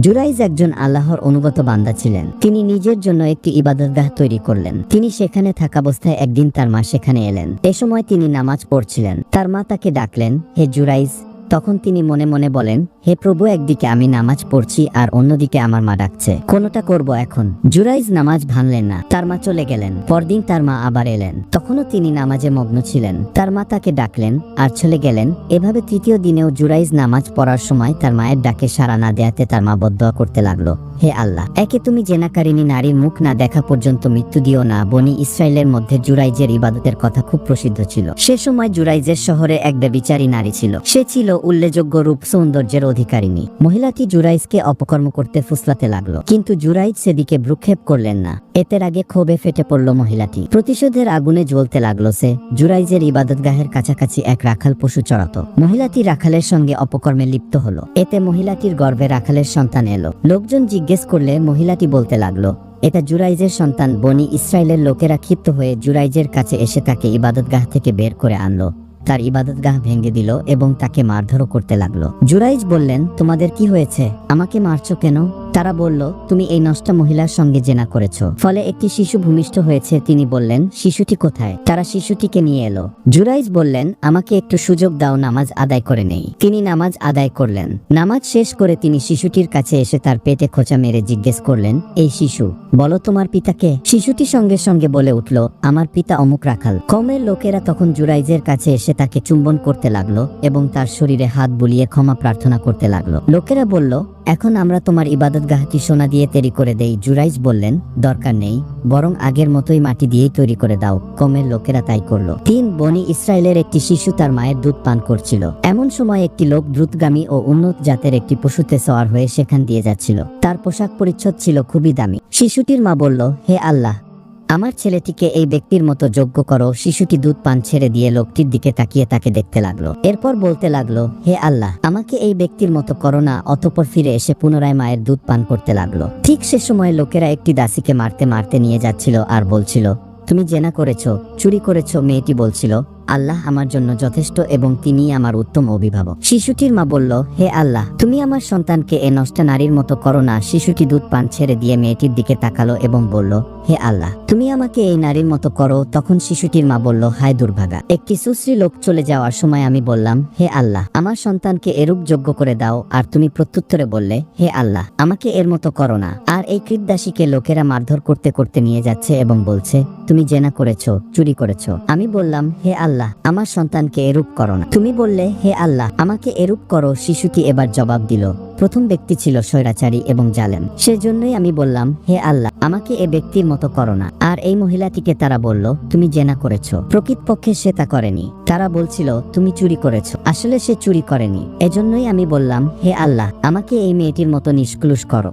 জুরাইজ একজন আল্লাহর অনুগত বান্দা ছিলেন। তিনি নিজের জন্য একটি ইবাদতগাহ তৈরি করলেন। তিনি সেখানে থাকা অবস্থায় একদিন তার মা সেখানে এলেন। এ সময় তিনি নামাজ পড়ছিলেন। তার মা তাকে ডাকলেন, হে জুরাইজ তখন তিনি মনে মনে বলেন, হে প্রভু, একদিকে আমি নামাজ পড়ছি আর অন্যদিকে আমার মা ডাকছে। কোনটা করব এখন? জুরাইজ নামাজ ভাঙলেন না, তার মা চলে গেলেন। পরদিন তার মা আবার এলেন। তখনও তিনি নামাজে মগ্ন ছিলেন। তার মা তাকে ডাকলেন আর চলে গেলেন। এভাবে তৃতীয় দিনেও জুরাইজ নামাজ পড়ার সময় তার মায়ের ডাকে সাড়া না দেয়াতে তার মা বদয়া করতে লাগল। হে আল্লাহ, একে তুমি জেনাকারিনী নারীর মুখ না দেখা পর্যন্ত মৃত্যু দিও না। বনি ইসরায়েলের মধ্যে জুরাইজের ইবাদতের কথা খুব প্রসিদ্ধ ছিল। সে সময় জুরাইজের শহরে এক ব্যবিচারী নারী ছিল। সে ছিল উল্লেখযোগ্য রূপ সৌন্দর্যের অধিকারিণী। মহিলাটি জুরাইজকে অপকর্ম করতে ফুসলাতে লাগল, কিন্তু জুরাইজ সেদিকে ভ্রুক্ষেপ করলেন না। এতের আগে ক্ষোভে ফেটে পড়ল মহিলাটি। প্রতিশোধের আগুনে জ্বলতে লাগল সে। জুরাইজের ইবাদতগাহের কাছাকাছি এক রাখাল পশু চড়াতো। মহিলাটি রাখালের সঙ্গে অপকর্মে লিপ্ত হলো। এতে মহিলাটির গর্ভে রাখালের সন্তান এলো। লোকজন জিজ্ঞেস করলে মহিলাটি বলতে লাগল, এটা জুরাইজের সন্তান বনি ইসরায়েলের লোকেরা ক্ষিপ্ত হয়ে জুরাইজের কাছে এসে তাকে ইবাদতগাহ থেকে বের করে আনলো। তার ইবাদতগাহ ভেঙে দিল এবং তাকে মারধরও করতে লাগল। জুরাইজ বললেন, তোমাদের কি হয়েছে? আমাকে মারছো কেন? তারা বলল, তুমি এই নষ্ট মহিলার সঙ্গে জেনা করেছ। ফলে একটি শিশু ভূমিষ্ঠ হয়েছে, তিনি বললেন, শিশুটি কোথায়? তারা শিশুটিকে নিয়ে এলো। জুরাইজ বললেন, আমাকে একটু সুযোগ দাও, নামাজ আদায় করে নেই। তিনি নামাজ আদায় করলেন। নামাজ শেষ করে তিনি শিশুটির কাছে এসে তার পেটে খোঁচা মেরে জিজ্ঞেস করলেন, এই শিশু, বলো তোমার পিতাকে শিশুটি সঙ্গে সঙ্গে বলে উঠল, আমার পিতা অমুক রাখাল। কমের লোকেরা তখন জুরাইজের কাছে এসে তাকে চুম্বন করতে লাগল এবং তার শরীরে হাত বুলিয়ে ক্ষমা প্রার্থনা করতে লাগল। লোকেরা বলল এখন আমরা তোমার ইবাদত ইবাদতগাহটি সোনা দিয়ে তৈরি করে দেই। জুরাইজ বললেন, দরকার নেই, বরং আগের মতোই মাটি দিয়েই তৈরি করে দাও। কমের লোকেরা তাই করল। তিন বনি ইসরায়েলের একটি শিশু তার মায়ের দুধ পান করছিল। এমন সময় একটি লোক দ্রুতগামী ও উন্নত জাতের একটি পশুতে সওয়ার হয়ে সেখান দিয়ে যাচ্ছিল। তার পোশাক পরিচ্ছদ ছিল খুবই দামি। শিশুটির মা বলল, হে আল্লাহ আমার ছেলেটিকে এই ব্যক্তির মতো যোগ্য করো, শিশুটি দুধ পান ছেড়ে দিয়ে লোকটির দিকে তাকিয়ে তাকে দেখতে লাগল। এরপর বলতে লাগল, হে আল্লাহ, আমাকে এই ব্যক্তির মতো করো না, অতপর ফিরে এসে পুনরায় মায়ের দুধ পান করতে লাগল। ঠিক সে সময় লোকেরা একটি দাসীকে মারতে মারতে নিয়ে যাচ্ছিল আর বলছিল, তুমি জেনা করেছ, চুরি করেছ, মেয়েটি বলছিল। আল্লাহ আমার জন্য যথেষ্ট এবং তিনি আমার উত্তম অভিভাবক। শিশুটির মা বলল, হে আল্লাহ, তুমি আমার সন্তানকে এ নষ্ট নারীর মতো করো না। শিশুটি দুধ পান ছেড়ে দিয়ে মেয়েটির দিকে তাকালো এবং বলল, হে আল্লাহ, তুমি আমাকে এই নারীর মতো করো। তখন শিশুটির মা বলল, হায় দুর্ভাগা, একটি সুশ্রী লোক চলে যাওয়ার সময় আমি বললাম, হে আল্লাহ, আমার সন্তানকে এরূপ যোগ্য করে দাও। আর তুমি প্রত্যুত্তরে বললে, হে আল্লাহ, আমাকে এর মতো করো না। আর এই কৃতদাসীকে লোকেরা মারধর করতে করতে নিয়ে যাচ্ছে এবং বলছে, তুমি জেনা করেছ, চুরি করেছ। আমি বললাম, হে আল্লাহ, আমার সন্তানকে এরূপ করো না। তুমি বললে, হে আল্লাহ, আমাকে এরূপ করো শিশুটি এবার জবাব দিল? প্রথম ব্যক্তি ছিল স্বৈরাচারী এবং জালেম। সেজন্যই আমি বললাম, হে আল্লাহ, আমাকে এ ব্যক্তির মতো করো না। আর এই মহিলাটিকে তারা বলল, তুমি জেনা করেছ। প্রকৃতপক্ষে সে তা করেনি। তারা বলছিল, তুমি চুরি করেছ। আসলে সে চুরি করেনি। এজন্যই আমি বললাম, হে আল্লাহ, আমাকে এই মেয়েটির মতো নিষ্কুলুষ করো।